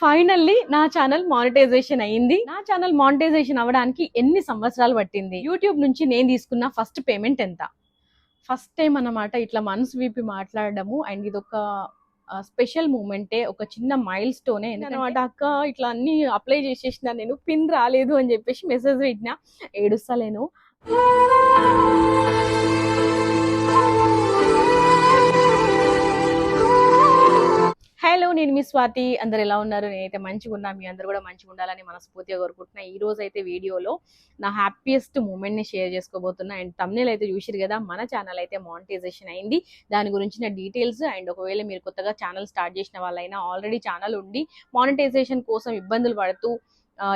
Finally నా channel monetization అయింది నా ఛానల్ మానిటైజేషన్ అవ్వడానికి ఎన్ని సంవత్సరాలు పట్టింది? యూట్యూబ్ నుంచి నేను తీసుకున్న ఫస్ట్ పేమెంట్ ఎంత? ఫస్ట్ టైం అన్నమాట ఇట్లా మనసు విప్పి మాట్లాడడము అండ్ ఇది ఒక స్పెషల్ మూమెంటే ఒక చిన్న మైల్ స్టోనే అనమాట అక్క ఇట్లా అన్ని అప్లై చేసేసిన నేను పిన్ రాలేదు అని చెప్పేసి మెసేజ్ పెట్టిన ఏడుస్తలేను హలో నేను మీ స్వాతి. అందరు ఎలా ఉన్నారు? నేనైతే మంచిగా ఉన్నా. మీ అందరు కూడా మంచిగా ఉండాలని మనస్ఫూర్తిగా కోరుకుంటున్నా. ఈ రోజు అయితే వీడియోలో నా హ్యాపీయెస్ట్ మూమెంట్ని షేర్ చేసుకోబోతున్నా. అండ్ తమ్నేల్ అయితే చూసిరు కదా మన ఛానల్ అయితే మానిటైజేషన్ అయింది. దాని గురించిన డీటెయిల్స్ అండ్ ఒకవేళ మీరు కొత్తగా ఛానల్ స్టార్ట్ చేసిన వాళ్ళైనా ఆల్రెడీ ఛానల్ ఉండి మానిటైజేషన్ కోసం ఇబ్బందులు పడుతూ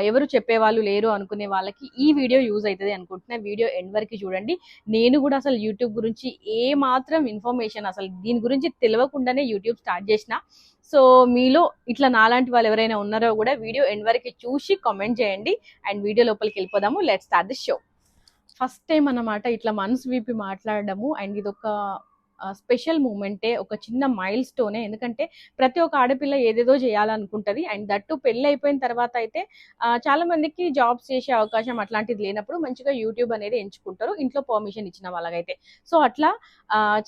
ఎవరు చెప్పేవాళ్ళు లేరు అనుకునే వాళ్ళకి ఈ వీడియో యూజ్ అవుతుంది అనుకుంటున్నా వీడియో ఎండ్ వరకు చూడండి. నేను కూడా అసలు యూట్యూబ్ గురించి ఏ మాత్రం ఇన్ఫర్మేషన్ అసలు దీని గురించి తెలియకుండానే యూట్యూబ్ స్టార్ట్ చేసిన. సో మీలో ఇట్లా నాలాంటి వాళ్ళు ఎవరైనా ఉన్నారో కూడా వీడియో ఎండ్ వరకు చూసి కామెంట్ చేయండి. అండ్ వీడియో లోపలికి వెళ్ళిపోదాము. Let start the show. First time అన్నమాట ఇట్లా మనసు వీపి మాట్లాడడము. అండ్ ఇది ఒక స్పెషల్ మూమెంటే ఒక చిన్న మైల్ స్టోనే ఎందుకంటే ప్రతి ఒక్క ఆడపిల్ల ఏదేదో చేయాలనుకుంటది. అండ్ దట్టు పెళ్ళి అయిపోయిన తర్వాత అయితే చాలా మందికి జాబ్స్ చేసే అవకాశం అట్లాంటిది లేనప్పుడు మంచిగా యూట్యూబ్ అనేది ఎంచుకుంటారు. ఇంట్లో పర్మిషన్ ఇచ్చిన వాళ్ళకైతే. సో అట్లా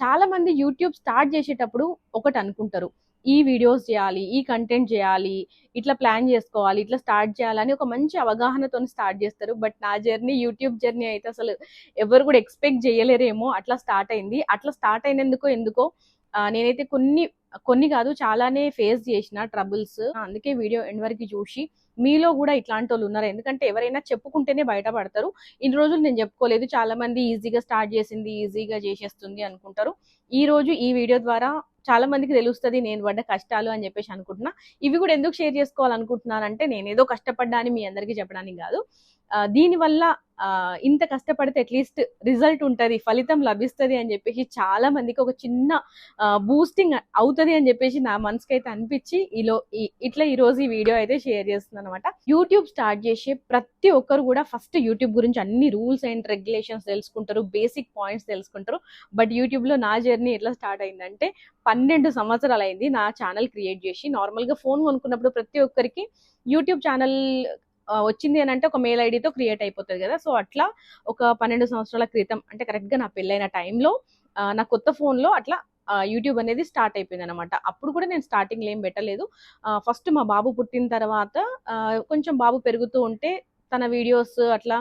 చాలా మంది యూట్యూబ్ స్టార్ట్ చేసేటప్పుడు ఒకటి అనుకుంటారు ఈ వీడియోస్ చేయాలి ఈ కంటెంట్ చేయాలి ఇట్లా ప్లాన్ చేసుకోవాలి ఇట్లా స్టార్ట్ చేయాలని ఒక మంచి అవగాహనతో స్టార్ట్ చేస్తారు. బట్ నా జర్నీ యూట్యూబ్ జర్నీ అయితే అసలు ఎవరు కూడా ఎక్స్పెక్ట్ చేయలేరేమో. అట్లా స్టార్ట్ అయింది. అట్లా స్టార్ట్ అయినందుకో ఎందుకో నేనైతే కొన్ని కొన్ని కాదు చాలానే ఫేస్ చేసిన ట్రబుల్స్. అందుకే వీడియో ఎండ్ వరకు చూసి మీలో కూడా ఇట్లాంటి వాళ్ళు ఉన్నారు? ఎందుకంటే ఎవరైనా చెప్పుకుంటేనే బయటపడతారు. ఇన్ని రోజులు నేను చెప్పుకోలేదు. చాలా మంది ఈజీగా స్టార్ట్ చేసింది ఈజీగా చేసేస్తుంది అనుకుంటారు. ఈ రోజు ఈ వీడియో ద్వారా చాలా మందికి తెలుస్తుంది నేను పడ్డ కష్టాలు అని చెప్పేసి అనుకుంటున్నా. ఇవి కూడా ఎందుకు షేర్ చేసుకోవాలనుకుంటున్నానంటే నేను ఏదో కష్టపడ్డా అని మీ అందరికీ చెప్పడానికి కాదు. దీనివల్ల ఇంత కష్టపడితే అట్లీస్ట్ రిజల్ట్ ఉంటుంది ఫలితం లభిస్తుంది అని చెప్పేసి చాలా మందికి ఒక చిన్న బూస్టింగ్ అవుతుంది అని చెప్పేసి నా మనసుకి అయితే అనిపించి ఈలో ఇట్లా ఈరోజు ఈ వీడియో అయితే షేర్ చేస్తున్నాను అనమాట యూట్యూబ్ స్టార్ట్ చేసే ప్రతి ఒక్కరు కూడా ఫస్ట్ యూట్యూబ్ గురించి అన్ని రూల్స్ అండ్ రెగ్యులేషన్స్ తెలుసుకుంటారు బేసిక్ పాయింట్స్ తెలుసుకుంటారు. బట్ యూట్యూబ్లో నా జర్నీ ఎట్లా స్టార్ట్ అయిందంటే పన్నెండు సంవత్సరాలు అయింది నా ఛానల్ క్రియేట్ చేసి. నార్మల్గా ఫోన్ కొనుక్కున్నప్పుడు ప్రతి ఒక్కరికి యూట్యూబ్ ఛానల్ వచ్చింది అని అంటే ఒక మెయిల్ ఐడితో క్రియేట్ అయిపోతుంది కదా. సో అట్లా ఒక పన్నెండు సంవత్సరాల క్రితం అంటే కరెక్ట్గా నా పెళ్ళైన టైంలో నా కొత్త ఫోన్లో అట్లా యూట్యూబ్ అనేది స్టార్ట్ అయిపోయింది అనమాట అప్పుడు కూడా నేను స్టార్టింగ్ ఏం పెట్టలేదు. ఫస్ట్ మా బాబు పుట్టిన తర్వాత కొంచెం బాబు పెరుగుతూ ఉంటే తన వీడియోస్ అట్లా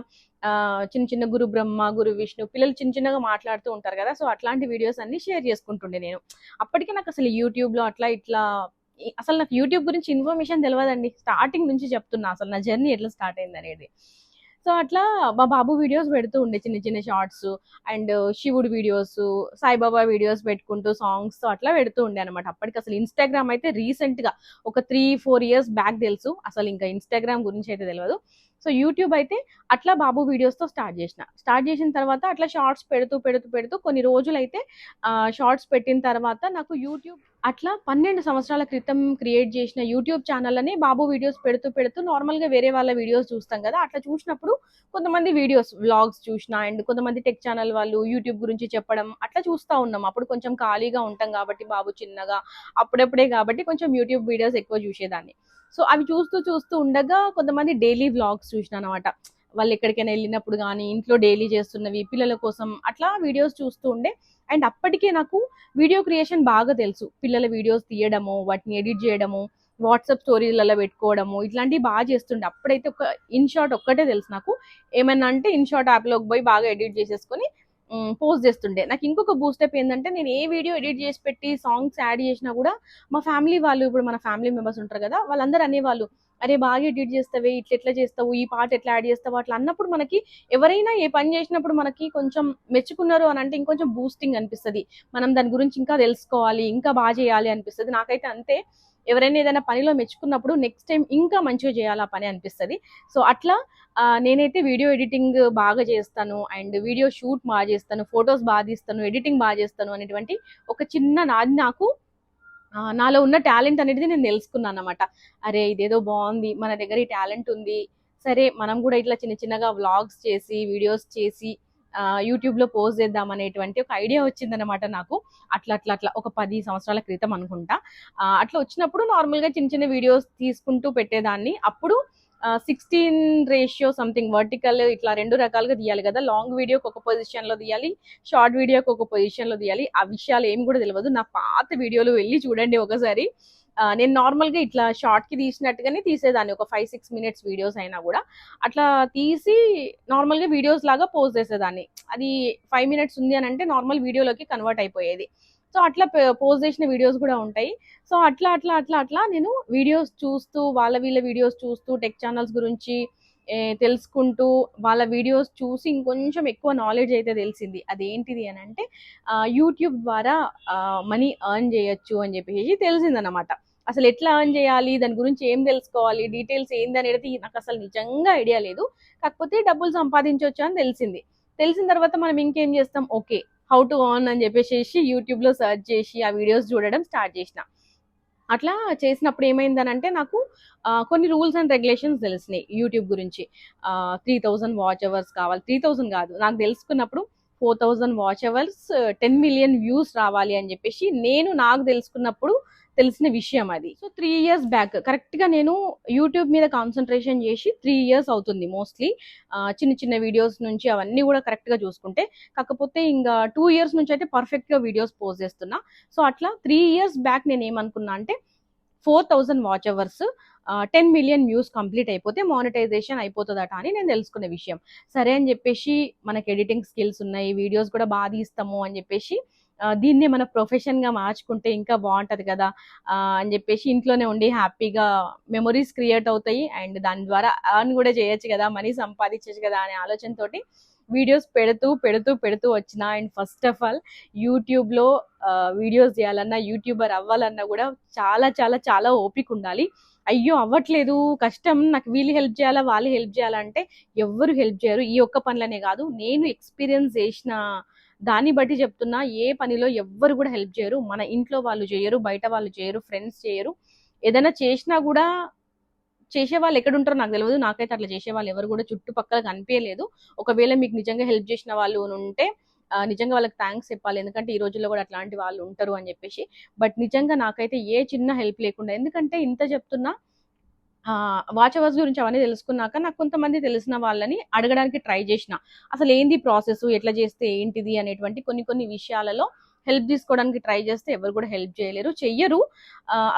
చిన్న చిన్న గురు బ్రహ్మ గురు విష్ణు పిల్లలు చిన్న చిన్నగా మాట్లాడుతూ ఉంటారు కదా. సో అట్లాంటి వీడియోస్ అన్ని షేర్ చేసుకుంటుండే నేను. అప్పటికే నాకు అసలు యూట్యూబ్లో అట్లా ఇట్లా అసలు నాకు యూట్యూబ్ గురించి ఇన్ఫర్మేషన్ తెలియదండి స్టార్టింగ్ నుంచి చెప్తున్నా అసలు నా జర్నీ ఎట్లా స్టార్ట్ అయింది అనేది సో అట్లా మా బాబు వీడియోస్ పెడుతూ ఉండే చిన్న చిన్న shorts and Shivudu videos Saibaba videos పెట్టుకుంటూ సాంగ్స్ అట్లా పెడుతూ ఉండే అనమాట అప్పటికి అసలు ఇన్స్టాగ్రామ్ అయితే రీసెంట్గా ఒక త్రీ ఫోర్ ఇయర్స్ బ్యాక్ తెలుసు. అసలు ఇంకా ఇన్స్టాగ్రామ్ గురించి అయితే తెలియదు సో యూట్యూబ్ అయితే అట్లా బాబు వీడియోస్తో స్టార్ట్ చేసిన. స్టార్ట్ చేసిన తర్వాత అట్లా షార్ట్స్ పెడుతూ పెడుతూ పెడుతూ కొన్ని రోజులు అయితే షార్ట్స్ పెట్టిన తర్వాత నాకు యూట్యూబ్ అట్లా పన్నెండు సంవత్సరాల క్రితం క్రియేట్ చేసిన యూట్యూబ్ ఛానల్ బాబు వీడియోస్ పెడుతూ పెడుతూ నార్మల్గా వేరే వాళ్ళ వీడియోస్ చూస్తాం కదా అట్లా చూసినప్పుడు కొంతమంది వీడియోస్ వ్లాగ్స్ చూసిన అండ్ కొంతమంది టెక్ ఛానల్ వాళ్ళు యూట్యూబ్ గురించి చెప్పడం అట్లా చూస్తా ఉన్నాం. అప్పుడు కొంచెం ఖాళీగా ఉంటాం కాబట్టి బాబు చిన్నగా అప్పుడప్పుడే కాబట్టి కొంచెం యూట్యూబ్ వీడియోస్ ఎక్కువ చూసేదాన్ని. సో అవి చూస్తూ చూస్తూ ఉండగా కొంతమంది డైలీ వ్లాగ్స్ చూసిన అనమాట వాళ్ళు ఎక్కడికైనా వెళ్ళినప్పుడు కానీ ఇంట్లో డైలీ చేస్తున్నవి పిల్లల కోసం అట్లా వీడియోస్ చూస్తూ ఉండే. అండ్ అప్పటికే నాకు వీడియో క్రియేషన్ బాగా తెలుసు. పిల్లల వీడియోస్ తీయడము వాటిని ఎడిట్ చేయడము వాట్సాప్ స్టోరీలలో పెట్టుకోవడము ఇట్లాంటివి బాగా చేస్తుండే. అప్పుడైతే ఒక ఇన్షాట్ ఒక్కటే తెలుసు నాకు. ఏమన్నా అంటే ఇన్షాట్ యాప్లోకి పోయి బాగా ఎడిట్ చేసేసుకొని పోస్ట్ చేస్తుండే. నాకు ఇంకొక బూస్టప్ ఏంటంటే నేను ఏ వీడియో ఎడిట్ చేసి పెట్టి సాంగ్స్ యాడ్ చేసినా కూడా మా ఫ్యామిలీ వాళ్ళు ఇప్పుడు మన ఫ్యామిలీ మెంబర్స్ ఉంటారు కదా వాళ్ళందరూ అనేవాళ్ళు అరే బాగా ఎడిట్ చేస్తావే ఇట్లా ఎట్లా చేస్తావు ఈ పాట ఎట్లా యాడ్ చేస్తావు? అట్లా అన్నప్పుడు మనకి ఎవరైనా ఏ పని చేసినప్పుడు మనకి కొంచెం మెచ్చుకున్నారు అని అంటే ఇంకొంచెం బూస్టింగ్ అనిపిస్తుంది. మనం దాని గురించి ఇంకా తెలుసుకోవాలి ఇంకా బాగా చేయాలి అనిపిస్తుంది. నాకైతే అంతే. ఎవరైనా ఏదైనా పనిలో మెచ్చుకున్నప్పుడు నెక్స్ట్ టైం ఇంకా మంచిగా చేయాలి ఆ పని అనిపిస్తుంది. సో అట్లా నేనైతే వీడియో ఎడిటింగ్ బాగా చేస్తాను. అండ్ వీడియో షూట్ బాగా చేస్తాను. ఫొటోస్ బాగా తీస్తాను. ఎడిటింగ్ బాగా చేస్తాను అనేటువంటి ఒక చిన్న నాది నాకు నాలో ఉన్న టాలెంట్ అనేది నేను తెలుసుకున్నాను అనమాట అరే ఇదేదో బాగుంది. మన దగ్గర ఈ టాలెంట్ ఉంది. సరే మనం కూడా ఇట్లా చిన్న చిన్నగా వ్లాగ్స్ చేసి వీడియోస్ చేసి యూట్యూబ్లో పోస్ట్ చేద్దాం అనేటువంటి ఒక ఐడియా వచ్చిందనమాట నాకు. అట్లా అట్లా అట్లా ఒక పది సంవత్సరాల క్రితం అనుకుంటా. అట్లా వచ్చినప్పుడు నార్మల్గా చిన్న చిన్న వీడియోస్ తీసుకుంటూ పెట్టేదాన్ని. అప్పుడు సిక్స్టీన్ రేషియో సంథింగ్ వర్టికల్ ఇట్లా రెండు రకాలుగా తీయాలి కదా. లాంగ్ వీడియోకి ఒక పొజిషన్లో తీయాలి షార్ట్ వీడియోకి ఒక పొజిషన్లో తీయాలి. ఆ విషయాలు ఏం కూడా తెలియదు నా పాత వీడియోలు వెళ్ళి చూడండి ఒకసారి. నేను నార్మల్గా ఇట్లా షార్ట్కి తీసినట్టుగానే తీసేదాన్ని. ఒక ఫైవ్ సిక్స్ మినిట్స్ వీడియోస్ అయినా కూడా. అట్లా తీసి నార్మల్గా వీడియోస్ లాగా పోస్ట్ చేసేదాన్ని. అది ఫైవ్ మినిట్స్ ఉంది అని అంటే నార్మల్ వీడియోలోకి కన్వర్ట్ అయిపోయేది. సో అట్లా పోస్ట్ చేసిన వీడియోస్ కూడా ఉంటాయి. సో అట్లా అట్లా అట్లా అట్లా నేను వీడియోస్ చూస్తూ వాళ్ళ వీళ్ళ వీడియోస్ చూస్తూ టెక్ ఛానల్స్ గురించి తెలుసుకుంటూ వాళ్ళ వీడియోస్ చూసి ఇంకొంచెం ఎక్కువ నాలెడ్జ్ అయితే తెలిసింది. అదేంటిది అని అంటే యూట్యూబ్ ద్వారా మనీ ఎర్న్ చేయొచ్చు అని చెప్పేసి తెలిసిందనమాట అసలు ఎట్లా ఎర్న్ చేయాలి? దాని గురించి ఏం తెలుసుకోవాలి? డీటెయిల్స్ ఏంది అనేది నాకు అసలు నిజంగా ఐడియా లేదు. కాకపోతే డబ్బులు సంపాదించవచ్చు అని తెలిసింది. తెలిసిన తర్వాత మనం ఇంకేం చేస్తాం? ఓకే హౌ టు ఆన్ అని చెప్పేసి యూట్యూబ్లో సెర్చ్ చేసి ఆ వీడియోస్ చూడడం స్టార్ట్ చేసిన. అట్లా చేసినప్పుడు ఏమైందనంటే నాకు ఆ, కొన్ని రూల్స్ అండ్ రెగ్యులేషన్స్ తెలిసినాయి యూట్యూబ్ గురించి. త్రీ థౌజండ్ వాచ్ అవర్స్ కావాలి. త్రీ థౌజండ్ కాదు. నాకు తెలుసుకున్నప్పుడు four thousand watch hours ten million views రావాలి అని చెప్పేసి నేను నాకు తెలుసుకున్నప్పుడు తెలిసిన విషయం అది. సో త్రీ ఇయర్స్ బ్యాక్ కరెక్ట్గా నేను యూట్యూబ్ మీద కాన్సన్ట్రేషన్ చేసి త్రీ ఇయర్స్ అవుతుంది మోస్ట్లీ చిన్న చిన్న వీడియోస్ నుంచి అవన్నీ కూడా కరెక్ట్గా చూసుకుంటే. కాకపోతే ఇంకా టూ ఇయర్స్ నుంచి అయితే పర్ఫెక్ట్గా వీడియోస్ పోస్ట్ చేస్తున్నా. సో అట్లా త్రీ ఇయర్స్ బ్యాక్ నేను ఏమనుకున్నా అంటే four thousand watch hours ten million views complete అయిపోతే మానిటైజేషన్ అయిపోతుందట అని నేను తెలుసుకునే విషయం. సరే అని చెప్పేసి మనకి ఎడిటింగ్ స్కిల్స్ ఉన్నాయి వీడియోస్ కూడా బాగా తీస్తాము అని చెప్పేసి దీన్నే మన ప్రొఫెషన్గా మార్చుకుంటే ఇంకా బాగుంటుంది కదా అని చెప్పేసి ఇంట్లోనే ఉండి హ్యాపీగా మెమొరీస్ క్రియేట్ అవుతాయి. అండ్ దాని ద్వారా అర్న్ కూడా చేయొచ్చు కదా మనీ సంపాదించచ్చు కదా అనే ఆలోచనతోటి వీడియోస్ పెడుతూ పెడుతూ పెడుతూ వచ్చిన. అండ్ ఫస్ట్ ఆఫ్ ఆల్ యూట్యూబ్లో వీడియోస్ చేయాలన్నా యూట్యూబర్ అవ్వాలన్నా కూడా చాలా చాలా చాలా ఓపిక ఉండాలి. అయ్యో అవ్వట్లేదు. కష్టం. నాకు వీళ్ళు హెల్ప్ చేయాలా వాళ్ళు హెల్ప్ చేయాలంటే ఎవ్వరు హెల్ప్ చేయరు. ఈ ఒక్క పనులనే కాదు. నేను ఎక్స్పీరియన్స్ చేసిన దాన్ని బట్టి చెప్తున్నా ఏ పనిలో ఎవ్వరు కూడా హెల్ప్ చేయరు. మన ఇంట్లో వాళ్ళు చేయరు బయట వాళ్ళు చేయరు ఫ్రెండ్స్ చేయరు. ఏదైనా చేసినా కూడా చేసే వాళ్ళు ఎక్కడ ఉంటారో నాకు తెలియదు నాకైతే అట్లా చేసే వాళ్ళు ఎవరు కూడా చుట్టుపక్కల కనిపించలేదు ఒకవేళ మీకు నిజంగా హెల్ప్ చేసిన వాళ్ళు ఉంటే నిజంగా వాళ్ళకి థ్యాంక్స్ చెప్పాలి. ఎందుకంటే ఈ రోజుల్లో కూడా అట్లాంటి వాళ్ళు ఉంటారు అని చెప్పేసి. బట్ నిజంగా నాకైతే ఏ చిన్న హెల్ప్ లేకుండా ఎందుకంటే ఇంత చెప్తున్నా వాచ్ అవర్స్ గురించి అవన్నీ తెలుసుకున్నాక నాకు కొంతమంది తెలిసిన వాళ్ళని అడగడానికి ట్రై చేసిన. అసలు ఏంది ప్రాసెస్ ఎట్లా చేస్తే ఏంటిది? అనేటువంటి కొన్ని కొన్ని విషయాలలో హెల్ప్ తీసుకోవడానికి ట్రై చేస్తే ఎవరు కూడా హెల్ప్ చేయలేరు. చెయ్యరు.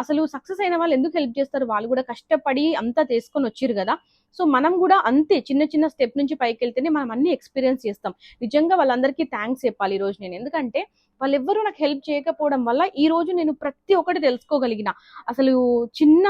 అసలు సక్సెస్ అయిన వాళ్ళు ఎందుకు హెల్ప్ చేస్తారు? వాళ్ళు కూడా కష్టపడి అంతా తీసుకొని వచ్చిర్రు కదా. సో మనం కూడా అంతే చిన్న చిన్న స్టెప్ నుంచి పైకి వెళ్తేనే మనం అన్ని ఎక్స్పీరియన్స్ చేస్తాం. నిజంగా వాళ్ళందరికీ థ్యాంక్స్ చెప్పాలి ఈ రోజు నేను. ఎందుకంటే వాళ్ళెవ్వరూ నాకు హెల్ప్ చేయకపోవడం వల్ల ఈ రోజు నేను ప్రతి ఒక్కటి తెలుసుకోగలిగిన. అసలు చిన్న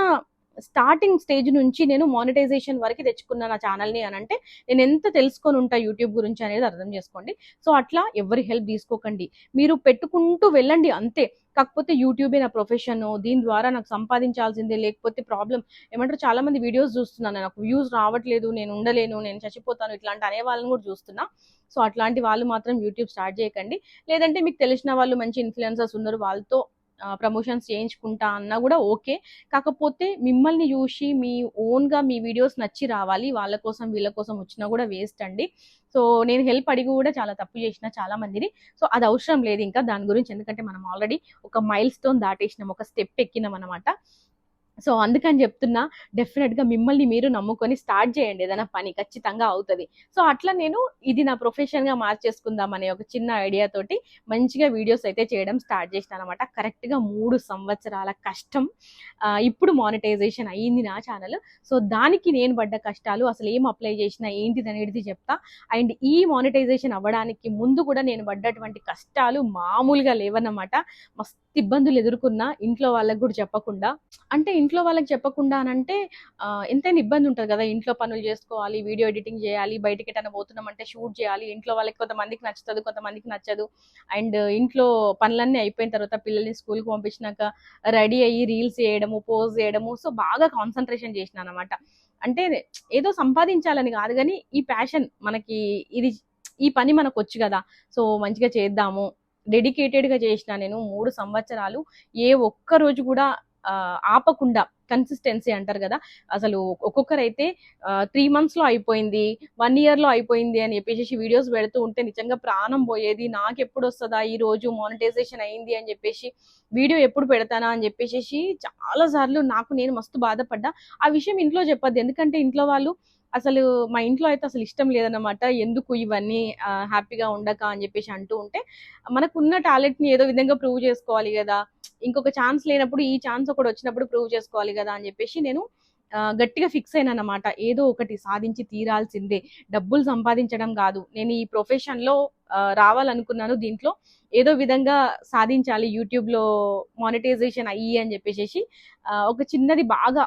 స్టార్టింగ్ స్టేజ్ నుంచి నేను మానిటైజేషన్ వరకు తెచ్చుకున్న నా ఛానల్ని అని అంటే నేను ఎంత తెలుసుకొని ఉంటా యూట్యూబ్ గురించి అనేది అర్థం చేసుకోండి. సో అట్లా ఎవరి హెల్ప్ తీసుకోకండి. మీరు పెట్టుకుంటూ వెళ్ళండి అంతే. కాకపోతే యూట్యూబే నా ప్రొఫెషన్ దీని ద్వారా నాకు సంపాదించాల్సిందే. లేకపోతే ప్రాబ్లం ఏమంటారు? చాలా మంది వీడియోస్ చూస్తున్నాను. నాకు వ్యూస్ రావట్లేదు నేను ఉండలేను నేను చచ్చిపోతాను ఇట్లాంటి అనే వాళ్ళని కూడా చూస్తున్నా. సో అట్లాంటి వాళ్ళు మాత్రం యూట్యూబ్ స్టార్ట్ చేయకండి. లేదంటే మీకు తెలిసిన వాళ్ళు మంచి ఇన్ఫ్లుయెన్సర్స్ ఉన్నారు వాళ్ళతో ప్రమోషన్స్ చేయించుకుంటా అన్నా కూడా ఓకే. కాకపోతే మిమ్మల్ని చూసి మీ ఓన్గా మీ వీడియోస్ నచ్చి రావాలి వాళ్ళ కోసం వీళ్ళ కోసం వచ్చినా కూడా వేస్ట్ అండి. సో నేను హెల్ప్ అడిగి కూడా చాలా తప్పు చేసిన చాలా మందిని. సో అది అవసరం లేదు ఇంకా దాని గురించి. ఎందుకంటే మనం ఆల్రెడీ ఒక మైల్ స్టోన్ దాటేసినాం ఒక స్టెప్ ఎక్కినాం అనమాట సో అందుకని చెప్తున్నా డెఫినెట్గా మిమ్మల్ని మీరు నమ్ముకొని స్టార్ట్ చేయండి. ఏదైనా పని ఖచ్చితంగా అవుతుంది. సో అట్లా నేను ఇది నా ప్రొఫెషన్గా మార్చేసుకుందాం అనే ఒక చిన్న ఐడియా తోటి మంచిగా వీడియోస్ అయితే చేయడం స్టార్ట్ చేసిన అనమాట కరెక్ట్గా మూడు సంవత్సరాల కష్టం ఇప్పుడు మానిటైజేషన్ అయ్యింది నా ఛానల్ సో దానికి నేను పడ్డ కష్టాలు అసలు ఏం అప్లై చేసినా ఏంటిది అనేది చెప్తా. అండ్ ఈ మానిటైజేషన్ అవ్వడానికి ముందు కూడా నేను పడ్డటువంటి కష్టాలు మామూలుగా లేవన్నమాట. మస్తు ఇబ్బందులు ఎదుర్కొన్నా ఇంట్లో వాళ్ళకి కూడా చెప్పకుండా అంటే ఇంట్లో వాళ్ళకి చెప్పకుండా అని అంటే ఎంతైనా ఇబ్బంది ఉంటుంది కదా. ఇంట్లో పనులు చేసుకోవాలి వీడియో ఎడిటింగ్ చేయాలి బయటికి ఎటైనా పోతున్నాం అంటే షూట్ చేయాలి. ఇంట్లో వాళ్ళకి కొంతమందికి నచ్చుతుంది కొంతమందికి నచ్చదు. అండ్ ఇంట్లో పనులన్నీ అయిపోయిన తర్వాత పిల్లల్ని స్కూల్కి పంపించినాక రెడీ అయ్యి రీల్స్ చేయడము పోజ్ చేయడము సో బాగా కాన్సన్ట్రేషన్ చేసిన అనమాట అంటే ఏదో సంపాదించాలని కాదు కానీ ఈ ప్యాషన్ మనకి ఇది ఈ పని మనకు వచ్చు కదా. సో మంచిగా చేద్దాము డెడికేటెడ్గా చేసిన నేను మూడు సంవత్సరాలు ఏ ఒక్క రోజు కూడా ఆపకుండా కన్సిస్టెన్సీ అంటారు కదా అసలు ఒక్కొక్కరైతే త్రీ మంత్స్లో అయిపోయింది వన్ ఇయర్లో అయిపోయింది అని చెప్పేసి వీడియోస్ పెడుతూ ఉంటే నిజంగా ప్రాణం పోయేది నాకు ఎప్పుడు వస్తుందా ఈ రోజు మానిటైజేషన్ అయింది అని చెప్పేసి వీడియో ఎప్పుడు పెడతానా అని చెప్పేసి చాలా సార్లు నాకు నేను మస్తు బాధపడ్డా. ఆ విషయం ఇంట్లో చెప్పద్దు ఎందుకంటే ఇంట్లో వాళ్ళు అసలు మా ఇంట్లో అయితే అసలు ఇష్టం లేదన్నమాట. ఎందుకు ఇవన్నీ హ్యాపీగా ఉండక అని చెప్పేసి అంటూ ఉంటే మనకున్న టాలెంట్ని ఏదో విధంగా ప్రూవ్ చేసుకోవాలి కదా. ఇంకొక ఛాన్స్ లేనప్పుడు ఈ ఛాన్స్ ఒకటి వచ్చినప్పుడు ప్రూవ్ చేసుకోవాలి కదా అని చెప్పేసి నేను గట్టిగా ఫిక్స్ అయినా అనమాట ఏదో ఒకటి సాధించి తీరాల్సిందే. డబ్బులు సంపాదించడం కాదు. నేను ఈ ప్రొఫెషన్లో రావాలనుకున్నాను దీంట్లో. ఏదో విధంగా సాధించాలి. యూట్యూబ్లో మానిటైజేషన్ అయ్యి అని చెప్పేసి ఒక చిన్నది బాగా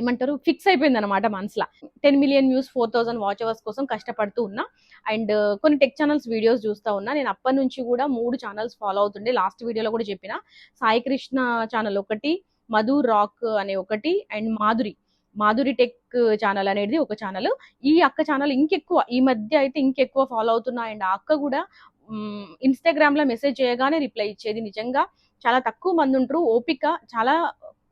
ఏమంటారు ఫిక్స్ అయిపోయింది అనమాట మనసులో. Ten million views four thousand watch hours కోసం కష్టపడుతూ ఉన్నా. అండ్ కొన్ని టెక్ ఛానల్స్ వీడియోస్ చూస్తూ ఉన్నా. నేను అప్పటి నుంచి కూడా మూడు ఛానల్స్ ఫాలో అవుతుండే. లాస్ట్ వీడియోలో కూడా చెప్పిన. సాయి కృష్ణ ఛానల్ ఒకటి మధు రాక్ అనే ఒకటి and Madhuri. Madhuri tech channel అనేది ఒక ఛానల్ ఈ అక్క ఛానల్ ఇంకెక్కువ ఈ మధ్య అయితే ఇంకెక్కువ ఫాలో అవుతున్నా. అండ్ ఆ అక్క కూడా ఇన్స్టాగ్రామ్లో మెసేజ్ చేయగానే రిప్లై ఇచ్చేది. నిజంగా చాలా తక్కువ మంది ఉంటారు. ఓపిక చాలా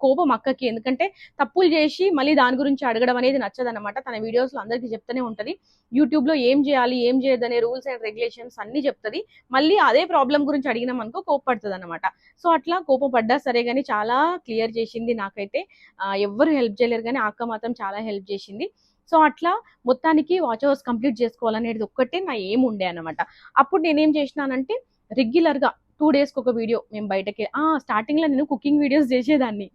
కోపం అక్కకి. ఎందుకంటే తప్పులు చేసి మళ్ళీ దాని గురించి అడగడం అనేది నచ్చదనమాట తన వీడియోస్లో అందరికీ చెప్తూనే ఉంటుంది. యూట్యూబ్లో ఏం చేయాలి ఏం చేయదనే రూల్స్ అండ్ రెగ్యులేషన్స్ అన్ని చెప్తది. మళ్ళీ అదే ప్రాబ్లం గురించి అడిగినాం అనుకో కోపడుతుంది అనమాట సో అట్లా కోపపడ్డా సరే కానీ చాలా క్లియర్ చేసింది నాకైతే. ఎవరు ఎవ్వరు హెల్ప్ చేయలేరు కానీ ఆ అక్క మాత్రం చాలా హెల్ప్ చేసింది. సో అట్లా మొత్తానికి వాచ్ అవర్స్ కంప్లీట్ చేసుకోవాలనేది ఒక్కటే నా ఏం ఉండే అనమాట అప్పుడు నేనేం చేసినానంటే రెగ్యులర్గా టూ డేస్కి ఒక వీడియో మేము బయటకి ఆ నేను కుకింగ్ వీడియోస్ చేసేదాన్ని.